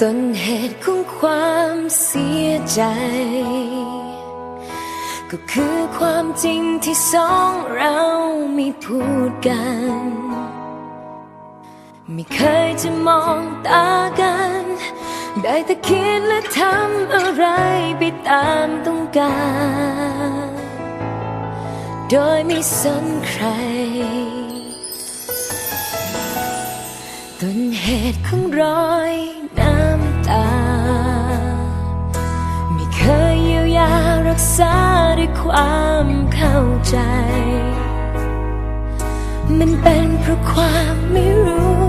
ต้นเหตุของความเสียใจ ก็คือความจริงที่สองเราไม่พูดกัน ไม่เคยจะมองตากัน ได้แต่คิดและทำอะไรไปตามต้องการ โดยไม่สนใครต้นเหตุของรอย ษาด้วยความเข้าใจ มันเป็นเพราะความไม่รู้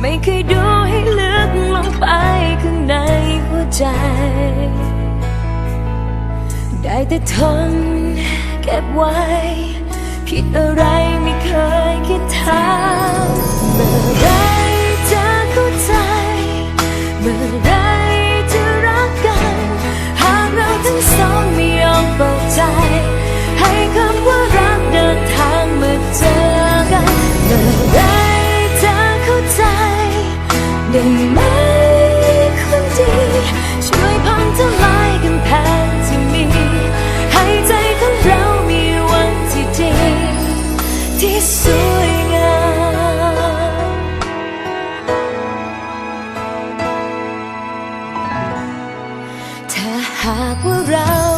ไม่เคยดูให้ลึกลงไปข้างในหัวใจ ได้แต่ทนเก็บไว้ผิดอะไรไม่เคยคิดถามเมื่อไร ทีช่วยพังทลายกำแพงที่มี ให้ใจของเรามีวันที่ดีที่สวยงามถ้าหากว่าเรา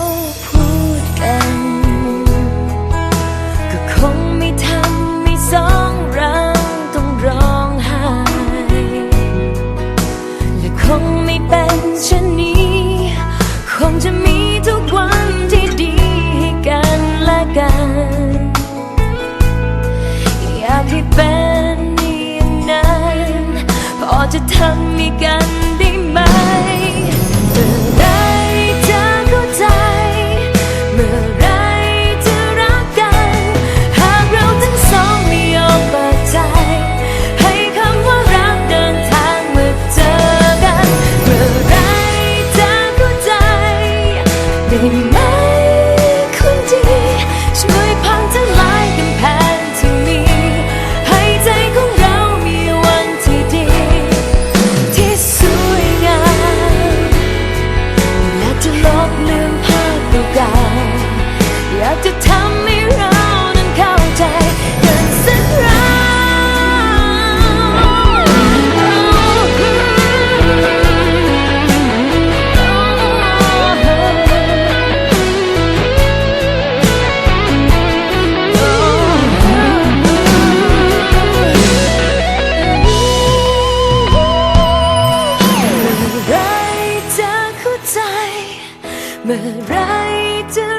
เป็นเช่นนี้ คงจะ เมื่อไรจะ